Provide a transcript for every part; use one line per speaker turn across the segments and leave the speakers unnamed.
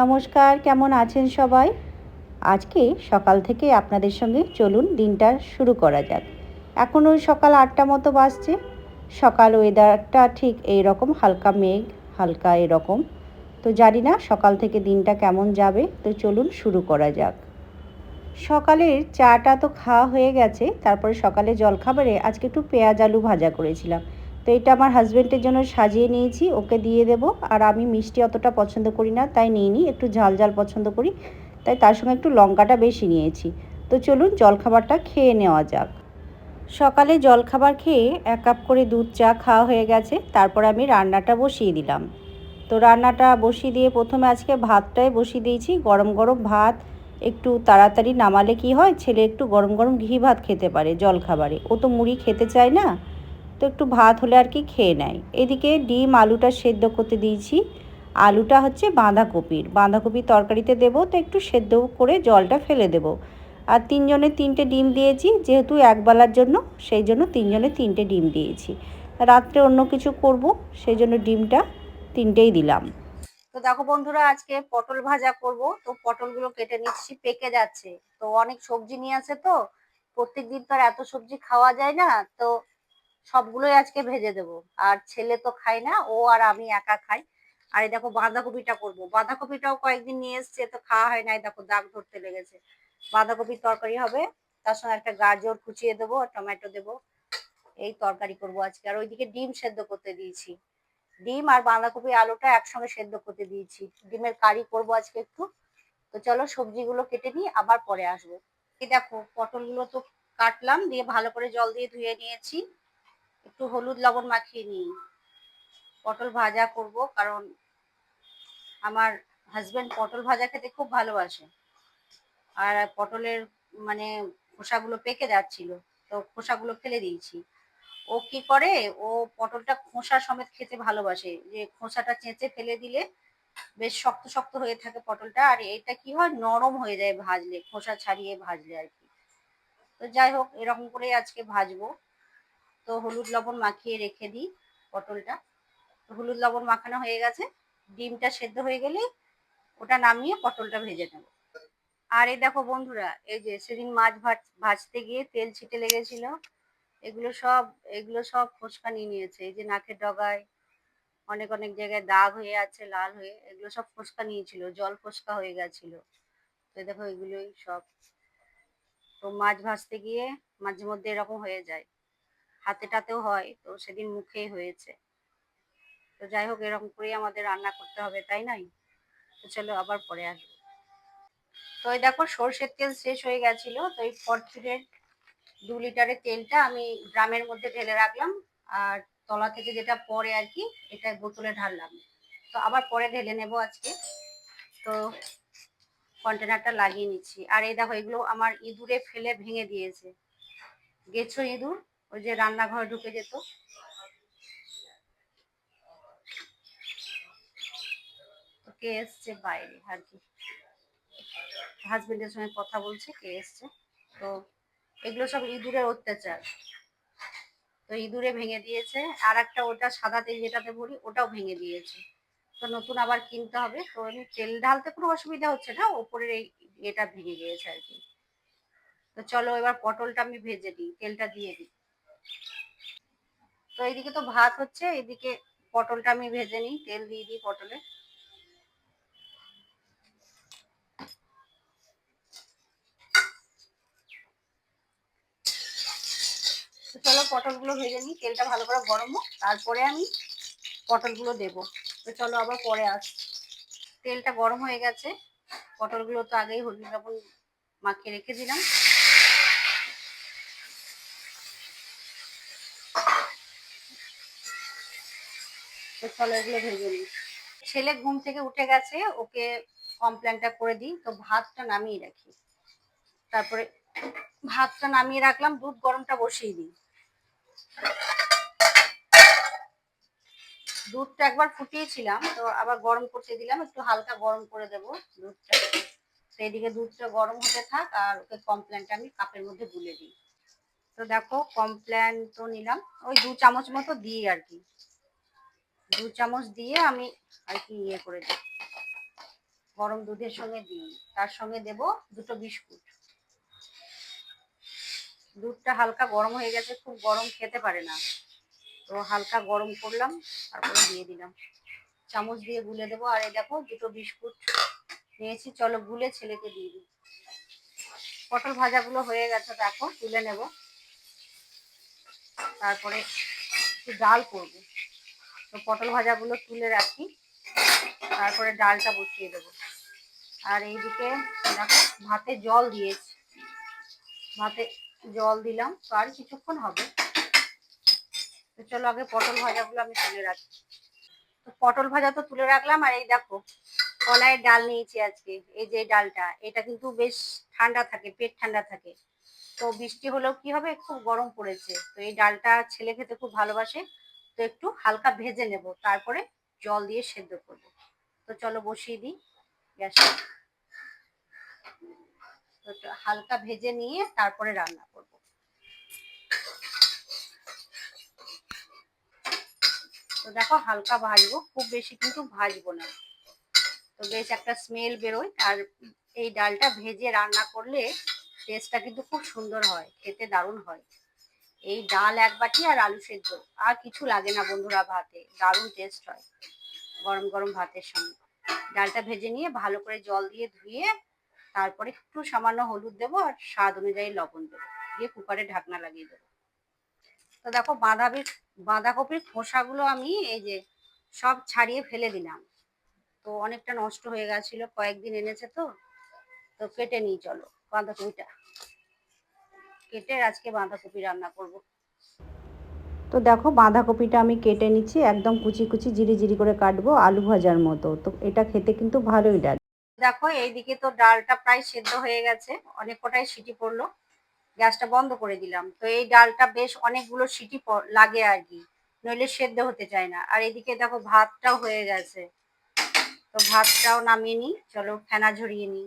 নমস্কার, কেমন আছেন সবাই? আজকে সকাল থেকে আপনাদের সঙ্গে চলুন দিনটা শুরু করা যাক। এখন ওই সকাল আটটা মতো বাজছে। সকাল ওয়েদারটা ঠিক এই রকম হালকা মেঘ, হালকা এরকম। তো জানি না সকাল থেকে দিনটা কেমন যাবে, তো চলুন শুরু করা যাক। সকালের চাটা তো খাওয়া হয়ে গেছে, তারপরে সকালে জলখাবারে আজকে একটু পেঁয়াজ আলু ভাজা করেছিলাম। তো এটা আমার হাজব্যান্ডের জন্য সাজিয়ে নিয়েছি, ওকে দিয়ে দেব। আর আমি মিষ্টি অতটা পছন্দ করি না, তাই নিইনি, একটু ঝাল ঝাল পছন্দ করি। তাই তার সঙ্গে একটু লঙ্কাটা বেশি নিয়েছি। তো চলুন জলখাবারটা খেয়ে নেওয়া যাক। সকালে জলখাবার খেয়ে এক কাপ করে দুধ চা খাওয়া হয়ে গেছে, তারপর আমি রান্নাটা বসিয়ে দিলাম। তো রান্নাটা বসিয়ে দিয়ে প্রথমে আজকে ভাতটাই বসিয়ে দিয়েছি, গরম গরম ভাত, একটু তাড়াতাড়ি নামালে কি হয়, ছেলে একটু গরম গরম ঘি ভাত খেতে পারে জলখাবারে। ও তো মুড়ি খেতে চায় না তো একটু ভাত হলে আর কি খেয়ে নেয়। এদিকে ডিম আলুটা সেদ্ধ করতে দিয়েছি। আলুটা হচ্ছে বাঁধাকপির। বাঁধাকপির তরকারিতে দেবো তো একটু সেদ্ধ করে জলটা ফেলে দেব। আর তিনজনে তিনটে ডিম দিয়েছি, যেহেতু একবেলার জন্য, সেই জন্য তিনজনে তিনটে ডিম দিয়েছি। রাত্রে অন্য কিছু করব, সেই জন্য ডিমটা তিনটেই দিলাম। তো দেখো বন্ধুরা, আজকে পটল ভাজা করব। তো পটলগুলো কেটে নিচ্ছি, পেকে যাচ্ছে। তো অনেক সবজি নিয়ে আছে তো। প্রত্যেক দিন তো আর এত সবজি খাওয়া যায় না। তো সবগুলোই আজকে ভেজে দেব। আর ছেলে তো খায় না, ও আর আমি একা খাই। আর এই দেখো বাঁধাকপিটা করব। বাঁধাকপিটাও কয়েকদিন নিয়ে এসছে তো খাওয়া হয় নাই, দেখো দাগ ধরতে লেগেছে। বাঁধাকপির তরকারি হবে, তার সঙ্গে একটা গাজর কুচিয়ে দেবো টমেটো দেবো। এই তরকারি করব আজকে। আর ওইদিকে ডিম সেদ্ধ করতে দিয়েছি। ডিম আর বাঁধাকপি আলুটা একসঙ্গে সেদ্ধ করতে দিয়েছি। ডিমের কারি করব আজকে একটু। তো চলো সবজিগুলো কেটে নিই, আবার পরে আসব। এই দেখো পটলগুলো তো কাটলাম, দিয়ে ভালো করে জল দিয়ে ধুয়ে নিয়েছি। একটু হলুদ লবণ মাখিয়ে নিই। পটল ভাজা করব কারণ আমার হাজবেন্ড পটল ভাজা খেতে খুব ভালোবাসে। আর পটলের মানে খোসাগুলো পেকে যাচ্ছিল, তো খোসাগুলো ফেলে দিয়েছি। ও কি করে? ও পটলটা খোসা সমেত খেতে ভালোবাসে। যে খোসাটা চেঁচে ফেলে দিলে বেশ শক্ত শক্ত হয়ে থাকে পটলটা, আর এটা কি হয়? নরম হয়ে যায় ভাজলে, খোসা ছাড়িয়ে ভাজলে আর কি। তো যাই হোক, এরকম করে আজকে ভাজবো। তো হলুদ লবণ মাখিয়ে রেখে দিই পটলটা। হলুদ লবণ মাখানো হয়ে গেছে। ডিমটা সেদ্ধ হয়ে গেলেই ওটা নামিয়ে পটলটা ভেজে নেব। আর এই দেখো বন্ধুরা, এই যে সেদিন মাছ ভাজ, ভাজতে গিয়ে তেল ছিটে লেগেছিল। এগুলো সব এগুলো সব ফোসকা নিয়ে নিয়েছে। এই যে নাকের ডগায় অনেক অনেক জায়গায় দাগ হয়ে আছে, লাল হয়ে, এগুলো সব ফোসকা নিয়েছিল। জল ফোসকা হয়ে গেছিল। তো দেখো এগুলোই সব। তো মাছ ভাজতে গিয়ে মাঝে মধ্যে এরকম হয়ে যায়। হাতে টাতেও হয়, তো সেদিন মুখেই হয়েছে। তো যাই হোক এরকম করেই আমাদের রান্না করতে হবে, তাই নাই তো চলো আবার পরে আসব। তো এই দেখো, সর্ষের তেল শেষ হয়ে গেছিল, তো এই ফরচুনের দু লিটারের তেলটা আমি ড্রামের মধ্যে ঢেলে রাখলাম, আর তলা থেকে যেটা পরে আর কি, এটা বোতলে ঢাললাম। তো আবার পরে ঢেলে নেব আজকে। তো কন্টেনারটা লাগিয়ে নিচ্ছি। আর এই দেখো, এগুলো আমার ইঁদুরে ফেলে ভেঙে দিয়েছে। গেছো ইঁদুর? ওই যে রান্নাঘরে ঢুকে যেত। কে এসছে বাইরে? আর কি হাজবেন্ডের সঙ্গে কথা বলছে, কে এসছে? তো এগুলো সব ইঁদুরের অত্যাচার। তো ইঁদুরে ভেঙে দিয়েছে। আর একটা ওটা সাদা তেল যেটাতে ভরি, ওটাও ভেঙে দিয়েছে। তো নতুন আবার কিনতে হবে। তো আমি তেল ঢালতে কোনো অসুবিধা হচ্ছে না, ওপরের এই এটা ভেঙে গিয়েছে আর কি। তো চলো এবার পটলটা আমি ভেজে দিই, তেলটা দিয়ে দিই। তো এইদিকে তো ভাত হচ্ছে এদিকে পটলটা আমি ভেজে নিই, তেল দিয়ে দিই পটলে। চলো পটলগুলো ভেজে নিই, তেলটা ভালো করে গরম হোক, তারপরে আমি পটলগুলো দেব। তো চলো আবার পরে আস, তেলটা গরম হয়ে গেছে, পটলগুলো তো আগেই হলুদ লবণ মাখিয়ে রেখে দিলাম। ভেজে নিই। ছেলে ঘুম থেকে উঠে গেছে, ওকে কমপ্লেনটা করে দিই। তো ভাতটা নামিয়ে রাখি। তারপরে ভাতটা নামিয়ে রাখলাম, দুধ গরমটা বসিয়ে দিই। দুধটা একবার ফুটিয়েছিলাম, তো আবার গরম করতে দিলাম, একটু হালকা গরম করে দেবো দুধটা। তো এদিকে দুধটা গরম হতে থাক, আর ওকে কমপ্লেনটা আমি কাপের মধ্যে গুলে দিই। তো দেখো কমপ্লেন তো নিলাম, ওই দু চামচ মতো দিই আর কি। দু চামচ দিয়ে আমি আর কি ইয়ে করে দিই গরম দুধের সঙ্গে দিই। তার সঙ্গে দেব দুটো বিস্কুট। দুধটা হালকা গরম হয়ে গেছে, খুব গরম খেতে পারে না। তো হালকা গরম করলাম, তারপরে দিয়ে দিলাম। চামচ দিয়ে গুলে দেবো। আর এই দেখো, দুটো বিস্কুট নিয়েছি। চলো গুলে ছেলেকে দিয়ে দিই। পটল ভাজাগুলো হয়ে গেছে, দেখো, তুলে নেব। তারপরে একটু ডাল করব। তো পটল ভাজাগুলো তুলে রাখি। তারপরে ডালটা বসিয়ে দেবো। আর এইদিকে দেখো, ভাতে জল দিয়েছি। ভাতে জল দিলাম, তো আর কিছুক্ষণ হবে। তো চলো আগে পটল ভাজাগুলো আমি তুলে রাখি। তো পটল ভাজা তো তুলে রাখলাম, আর এই দেখো, কলাইয়ের ডাল নিয়েছি আজকে। এই যে ডালটা, এটা কিন্তু বেশ ঠান্ডা থাকে, পেট ঠান্ডা থাকে। তো বৃষ্টি হলেও কি হবে? খুব গরম পড়েছে। তো এই ডালটা ছেলে খেতে খুব ভালোবাসে। তো একটু হালকা ভেজে নেব, তারপরে জল দিয়ে সেদ্ধ করব। তো চলো বসিয়ে দিই গ্যাসে। হালকা ভেজে নিয়ে তারপরে রান্না করব। তো দেখো হালকা ভাজবো, খুব বেশি কিন্তু ভাজবো না। তো বেশ একটা স্মেল বেরোয়, আর এই ডালটা ভেজে রান্না করলে টেস্টটা কিন্তু খুব সুন্দর হয়, খেতে দারুণ হয়। এই ডাল এক বাটি আর আলু সেদ্ধ। আর কিছু লাগে না বন্ধুরা ভাতে। দারুণ টেস্ট হয় গরম গরম ভাতের সঙ্গে। ডালটা ভেজে নিয়ে ভালো করে জল দিয়ে ধুয়ে তারপরে একটু সামান্য হলুদ দেবো আর স্বাদ অনুযায়ী লবণ দেবো। দিয়ে কুকারে ঢাকনা লাগিয়ে দেবো। তো দেখো বাঁধাকপির বাঁধাকপির খোসাগুলো আমি এই যে সব ছাড়িয়ে ফেলে দিলাম। তো অনেকটা নষ্ট হয়ে গেছিল, কয়েকদিন এনেছে তো। তো কেটে নিই, চলো বাঁধাকপিটা। কেটে আজকে বাঁধাকপি রান্না করব। তো দেখো বাঁধাকপিটা আমি কেটে নিচ্ছি একদম কুচি কুচি জিরি জিরি করে কাটবো আলু ভাজার মতো। তো এটা খেতে কিন্তু ভালোই লাগে। দেখো এইদিকে তো ডালটা প্রায় সেদ্ধ হয়ে গেছে অনেক কটাই সিটি পড়ল গ্যাসটা বন্ধ করে দিলাম। তো এই ডালটা বেশ অনেকগুলো সিটি লাগে আর কি নইলে সেদ্ধ হতে চায় না। আর এদিকে দেখো ভাতটাও হয়ে গেছে। তো ভাতটাও নামিয়ে নিই চলো ফেনা ঝরিয়ে নিই।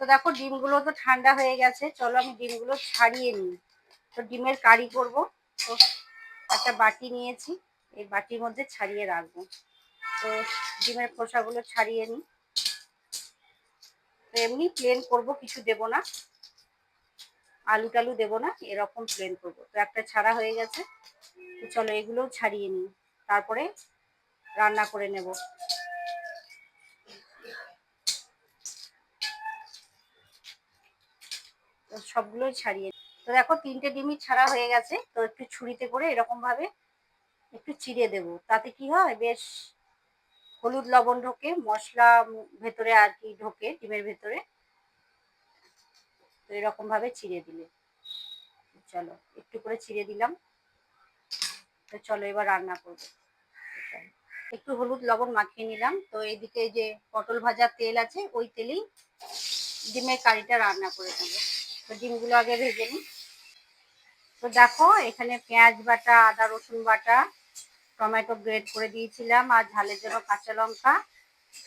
তো দেখো ডিমগুলো তো ঠান্ডা হয়ে গেছে, চলো আমি ডিমগুলো ছাড়িয়ে নিই। তো ডিমের কারি করব। তো একটা বাটি নিয়েছি, এই বাটির মধ্যে ছাড়িয়ে রাখব। তো ডিমের খোসাগুলো ছাড়িয়ে নিই। তো এমনি প্লেন করব, কিছু দেব না। আলু টালু দেবো না, এরকম প্লেন করব। তো একটা ছাড়া হয়ে গেছে। তো চলো এগুলোও ছাড়িয়ে নিই। তারপরে রান্না করে নেব। সবগুলোই ছাড়িয়ে তো দেখো, তিনটে ডিমই ছাড়া হয়ে গেছে। তো একটু ছুরিতে করে এরকম ভাবে একটু চিড়ে দেব। তাতে কি হয়, বেশ হলুদ লবণ ঢোকে, মশলা ভেতরে আর কি ঢোকে, ডিমের ভেতরে। তো এরকম ভাবে চিড়ে দিলে। চলো, একটু করে চিড়ে দিলাম। তো চলো, এবার রান্না করব। একটু হলুদ লবণ মাখিয়ে নিলাম। তো এইদিকে যে পটল ভাজার তেল আছে, ওই তেলেই ডিমের কারিটা রান্না করে নেব। তো ডিমগুলো আগে ভেজে নিই। তো দেখো, এখানে পেঁয়াজ বাটা, আদা, রসুন বাটা, টমেটো গ্রেড করে দিয়েছিলাম, আর ঝালের জন্য কাঁচা লঙ্কা,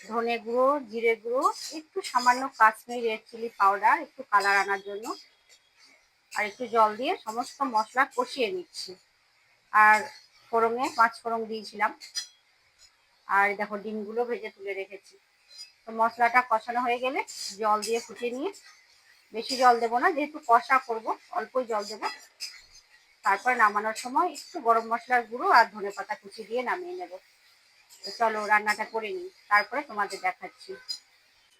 ধনে গুঁড়ো, জিরে গুঁড়ো, একটু সামান্য কাশ্মীর রেড চিলি পাউডার, একটু কালার আনার জন্য, আর একটু জল দিয়ে সমস্ত মশলা কষিয়ে নিচ্ছি। আর ফোড়ঙে পাঁচ ফোড়ন দিয়েছিলাম। আর দেখো, ডিমগুলো ভেজে তুলে রেখেছি। তো মশলাটা কষানো হয়ে গেলে জল দিয়ে ফুটিয়ে নিয়ে বেশি জল দেবো না, যেহেতু কষা করব, অল্পই জল দেবো। তারপর নামানোর সময় একটু গরম মশলার গুঁড়ো আর ধনে পাতা কুচি দিয়ে নামিয়ে নেব। তো চলো রান্নাটা করে নিই, তারপরে তোমাদের দেখাচ্ছি।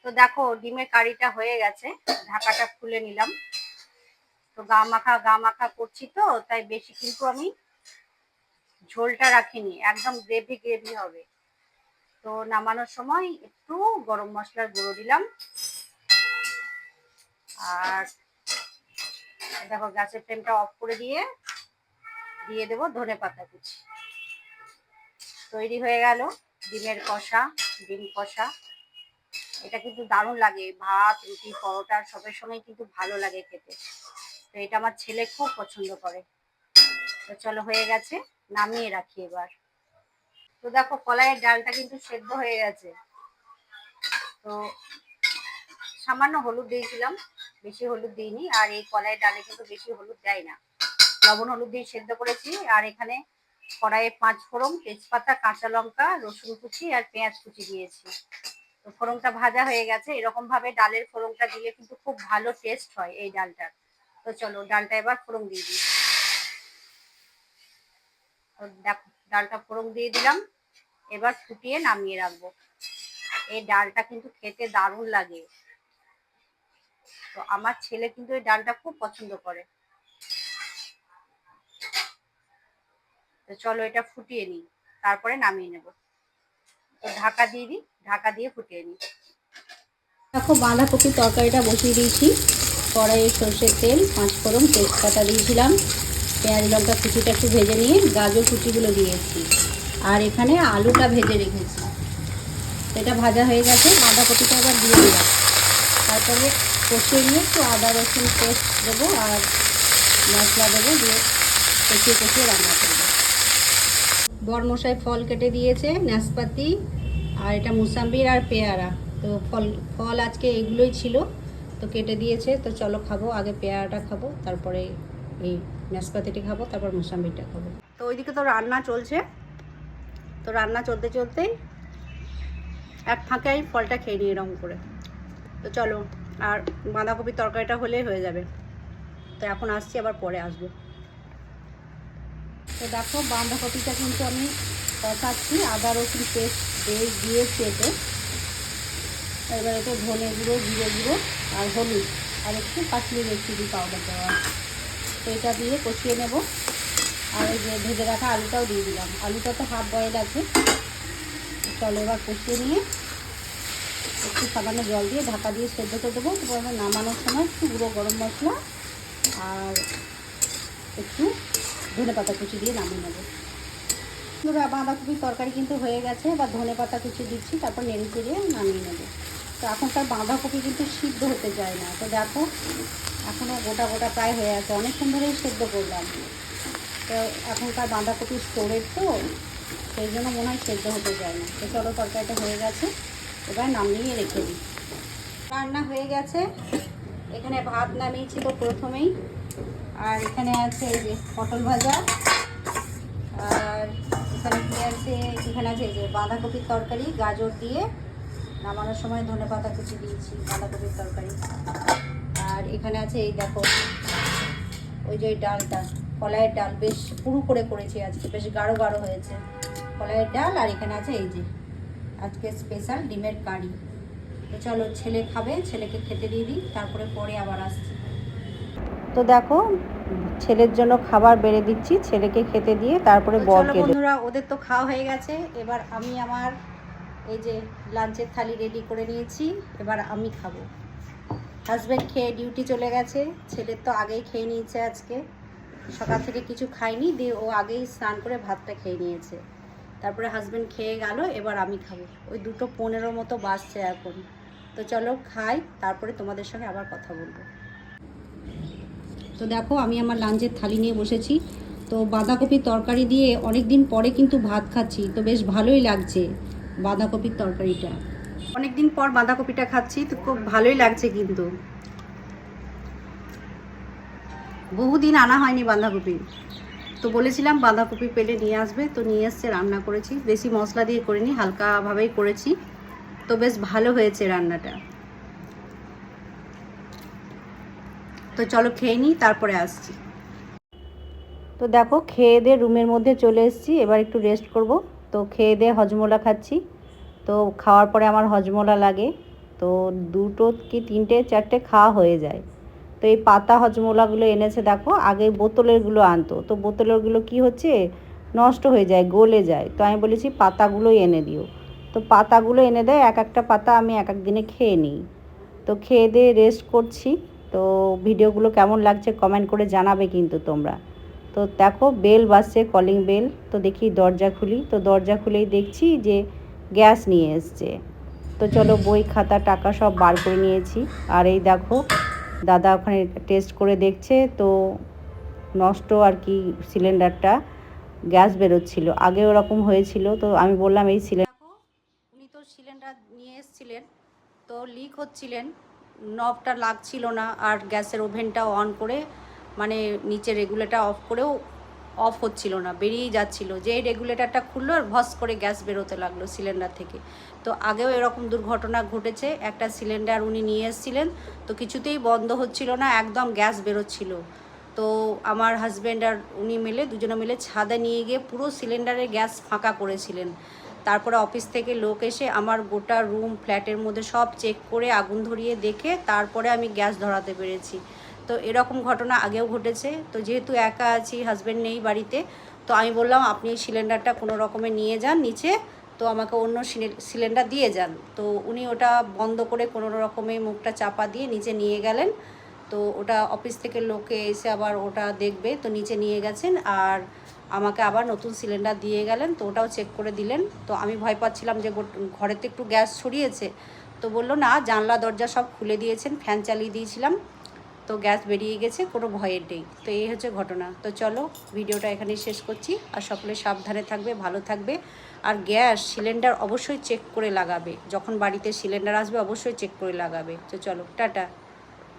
তো দেখো, ডিমের কারিটা হয়ে গেছে, ঢাকাটা খুলে নিলাম। তো গা মাখা গা মাখা করছি তো, তাই বেশি কিন্তু আমি ঝোলটা রাখিনি, একদম গ্রেভি গ্রেভি হবে। তো নামানোর সময় একটু গরম মশলার গুঁড়ো দিলাম। আর দেখো গ্যাসের ফ্লেমটা অফ করে দিয়ে দিয়ে দেবো ধনে পাতা কুচি। তৈরি হয়ে গেল ডিমের কষা, ডিম কষা। এটা কিন্তু দারুণ লাগে, ভাত, রুটি, পরোটা সবের সময় কিন্তু ভালো লাগে খেতে। তো এটা আমার ছেলে খুব পছন্দ করে। তো চলো হয়ে গেছে, নামিয়ে রাখি এবার। তো দেখো কলাইয়ের ডালটা কিন্তু সেদ্ধ হয়ে গেছে। তো সামান্য হলুদ দিয়েছিলাম। বেশি হলুদ দিইনি, আর এই কলাইয়ের ডালে কিন্তু বেশি হলুদ দেয় না লবণ হলুদ দিয়ে সেদ্ধ করেছি, আর এখানে কড়াইয়ে পাঁচ ফোড়ন, তেজপাতা, কাঁচা লঙ্কা, রসুন কুচি আর পেঁয়াজ কুচি দিয়েছি। তো
ফোড়নটা ভাজা হয়ে গেছে এরকম ভাবে ডালের ফোড়নটা দিলে কিন্তু খুব ভালো টেস্ট হয় এই ডালটার। তো চলো, ডালটা এবার ফোড়ন দিয়ে দিই। ডালটা ফোড়ন দিয়ে দিলাম, এবার ফুটিয়ে নামিয়ে রাখব। এই ডালটা কিন্তু খেতে দারুণ লাগে। তো আমার ছেলে কিন্তু এই ডালটা খুব পছন্দ করে। তো চলো এটা ফুটিয়ে নিই, তারপরে নামিয়ে নেব। তো ঢাকা দিয়ে দিই, ঢাকা দিয়ে ফুটিয়ে নিই। দেখো, বাঁধাকপির তরকারিটা বসিয়ে দিয়েছি। কড়াইয়ে সর্ষের তেল পাঁচ ফোড়ন তেজপাতা দিয়েছিলাম। পেঁয়াজ লঙ্কা কুচিটা একটু ভেজে নিয়ে গাজর কুচিগুলো দিয়েছি। আর এখানে আলুটা ভেজে রেখেছি। এটা ভাজা হয়ে গেছে, বাঁধাকপিটা আবার দিয়ে দিলাম। তারপরে কষিয়ে নিয়ে একটু আদা রসুন পেস্ট দেবো আর মশলা দেবো দিয়ে কষিয়ে কষিয়ে রান্না করব। বরমশাই ফল কেটে দিয়েছে, নাশপাতি আর এটা মুসাম্বির আর পেয়ারা। তো ফল ফল আজকে এগুলোই ছিল, তো কেটে দিয়েছে, তো চলো খাব, আগে পেয়ারাটা খাব, তারপরে এই নাশপাতিটি খাব, তারপর মুসাম্বিরটা খাব। তো ওইদিকে তো রান্না চলছে, তো রান্না চলতে চলতেই এক ফাঁকে আমি ফলটা খেয়ে নিই এরকম করে। তো চলো আর বাঁধাকপির তরকারিটা হলেই হয়ে যাবে। তো এখন আসছি, আবার পরে আসব। তো দেখো, বাঁধাকপিটা কিন্তু আমি কষাচ্ছি। আদা, রসুন পেস্ট দিয়ে দিয়েছি এতে। এবার এতে ধনে গুঁড়ো, জিরে গুঁড়ো আর হলুদ আর একটু কাশ্মীর রেসিপি পাউডার দেওয়া তো এটা দিয়ে কষিয়ে নেব। আর এই যে ভেজে রাখা আলুটাও দিয়ে দিলাম। আলুটা তো হাফ বয়েল আছে। চলো এবার কষিয়ে নিয়ে একটু সামান্য জল দিয়ে ঢাকা দিয়ে সেদ্ধ করে দেবো। তারপর নামানোর সময় একটু গুঁড়ো গরম মশলা আর একটু ধনে পাতা কুচি দিয়ে নামিয়ে নেব। বাঁধাকপির তরকারি কিন্তু হয়ে গেছে। বা ধনে পাতা কুচি দিচ্ছি, তারপর নেড়ে চেড়ে নামিয়ে নেব। তো এখনকার বাঁধাকপি কিন্তু সিদ্ধ হতে চায় না। তো দেখো এখনও গোটা গোটা প্রায় হয়ে আছে অনেকক্ষণ ধরেই সেদ্ধ করলাম। তো এখনকার বাঁধাকপি স্টোরেজ তো, সেই জন্য মনে হয় সেদ্ধ হতে চায় না। তো চলো তরকারিটা হয়ে গেছে। এবার নামিয়ে রেখে দিই। রান্না হয়ে গেছে। এখানে ভাত নামিয়েছি তো প্রথমেই। আর এখানে আছে এই যে পটল ভাজা। আর এখানে কি আছে? এখানে আছে যে বাঁধাকপির তরকারি, গাজর দিয়ে নামানোর সময় ধনে পাতা কুচি দিয়েছি, বাঁধাকপির তরকারি। আর এখানে আছে এই দেখো, ওই যে ডালটা, কলাইয়ের ডাল। বেশ পুরু করে করেছি আজকে, বেশ গাঢ় গাঢ় হয়েছে। কলাইয়ের ডাল আর এখানে আছে এই যে আজকে স্পেশাল ডিমের কারি। তো চলো ছেলে খাবে ছেলেকে খেতে দিয়ে দিই তারপরে পরে আবার আসছি। তো দেখো ছেলের জন্য খাবার বেড়ে দিচ্ছি ছেলেকে খেতে দিয়ে তারপরে বরকে বন্ধুরা ওদের তো খাওয়া হয়ে গেছে। এবার আমি আমার এই যে লাঞ্চের থালি রেডি করে নিয়েছি এবার আমি খাব। হাজব্যান্ড খেয়ে ডিউটি চলে গেছে ছেলের তো আগেই খেয়ে নিয়েছে আজকে। সকাল থেকে কিছু খাইনি দিয়ে ও আগেই স্নান করে ভাতটা খেয়ে নিয়েছে। তারপরে হাজব্যান্ড খেয়ে গেল, এবার আমি খাব। ওই দুটো পনেরো মতো বাজছে এখন। তো চলো খাই, তারপরে তোমাদের সঙ্গে আবার কথা বলব। তো দেখো, আমি আমার লাঞ্চের থালি নিয়ে বসেছি। তো বাঁধাকপির তরকারি দিয়ে অনেক দিন পরে কিন্তু ভাত খাচ্ছি। তো বেশ ভালোই লাগছে বাঁধাকপির তরকারিটা। অনেক দিন পর বাঁধাকপিটা খাচ্ছি, তো খুব ভালোই লাগছে কিন্তু। বহুদিন আনা হয়নি বাঁধাকপি। তো বলেছিলাম বাঁধাকপি পেলে নিয়ে আসবে। তো নিয়ে এসছে, রান্না করেছি। বেশি মশলা দিয়ে করিনি, হালকাভাবেই করেছি। তো বেশ ভালো হয়েছে রান্নাটা। তো চলো খেয়ে নিই, তারপরে আসছি। তো দেখো, খেয়ে দিয়ে রুমের মধ্যে চলে এসেছি। এবার একটু রেস্ট করব। তো খেয়ে দিয়ে হজমোলা খাচ্ছি। তো খাওয়ার পরে আমার হজমোলা লাগে। তো দুটো কি তিনটে, চারটে খাওয়া হয়ে যায়। তো এই পাতা হজমোলাগুলো এনেছে, দেখো, আগে বোতলেরগুলো আনতো। তো বোতলেরগুলো কি হচ্ছে? নষ্ট হয়ে যায়, গলে যায়। তো আমি বলেছি, পাতাগুলোই এনে দিও। তো পাতাগুলো এনে দেয়, এক একটা পাতা আমি এক এক দিনে খেয়ে নিই। তো খেয়ে দিয়ে রেস্ট করছি। তো ভিডিওগুলো কেমন লাগছে কমেন্ট করে জানাবে কিন্তু তোমরা। তো দেখো বেল বাজছে কলিং বেল তো দেখি দরজা খুলি। তো দরজা খুলেই দেখছি যে গ্যাস নিয়ে এসছে। তো চলো বই, খাতা, টাকা সব বার করে নিয়েছি। আর এই দেখো দাদা ওখানে টেস্ট করে দেখছে, তো নষ্ট আর কি সিলিন্ডারটা গ্যাস বেরোচ্ছিল। আগে ওরকম হয়েছিল, তো আমি বললাম এই সিলিন্ডার উনি তো সিলিন্ডার নিয়ে এসেছিলেন, তো লিক হচ্ছিলেন নবটা লাগছিল না, আর গ্যাসের ওভেনটা অন করে মানে নিচে রেগুলেটার অফ করেও অফ হচ্ছিল না, বেরিয়েই যাচ্ছিল। যে রেগুলেটরটা খুললো আর ভস করে গ্যাস বেরোতে লাগল সিলিন্ডার থেকে। তো আগেও এরকম দুর্ঘটনা ঘটেছে, একটা সিলিন্ডার উনি নিয়ে এসেছিলেন, তো কিছুতেই বন্ধ হচ্ছিল না, একদম গ্যাস বেরোচ্ছিল। তো আমার হাজব্যান্ড আর উনি মিলে, দুজনে মিলে ছাদে নিয়ে গিয়ে পুরো সিলিন্ডারে গ্যাস ফাঁকা করেছিলেন। তারপরে অফিস থেকে লোক এসে আমার গোটা রুম ফ্ল্যাটের মধ্যে সব চেক করে, আগুন ধরিয়ে দেখে তারপরে আমি গ্যাস ধরাতে পেরেছি। তো এরকম ঘটনা আগেও ঘটেছে। তো যেহেতু একা আছি হাজব্যান্ড নেই বাড়িতে, তো আমি বললাম, আপনি এই সিলিন্ডারটা কোনো রকমে নিয়ে যান নিচে, তো আমাকে অন্য সিলিন্ডার দিয়ে যান। তো উনি ওটা বন্ধ করে কোনো রকমে মুখটা চাপা দিয়ে নিচে নিয়ে গেলেন। তো ওটা অফিস থেকে লোকে এসে আবার ওটা দেখবে, তো নিচে নিয়ে গেছেন আর আমাকে আবার নতুন সিলিন্ডার দিয়ে গেলেন, তো ওটাও চেক করে দিলেন। তো আমি ভয় পাচ্ছিলাম যে ঘরেতে একটু গ্যাস ছড়িয়েছে। তো বলল, না, জানলা, দরজা সব খুলে দিয়েছেন ফ্যান চালিয়ে দিয়েছিলাম। তো গ্যাস বেরিয়ে গেছে, কোনো ভয়ের নেই। তো এই হচ্ছে ঘটনা। তো চলো, ভিডিওটা এখানেই শেষ করছি। আর সকলে সাবধানে থাকবে, ভালো থাকবে। আর গ্যাস সিলিন্ডার অবশ্যই চেক করে লাগাবে। যখন বাড়িতে সিলিন্ডার আসবে, অবশ্যই চেক করে লাগাবে। তো চলো, টাটা।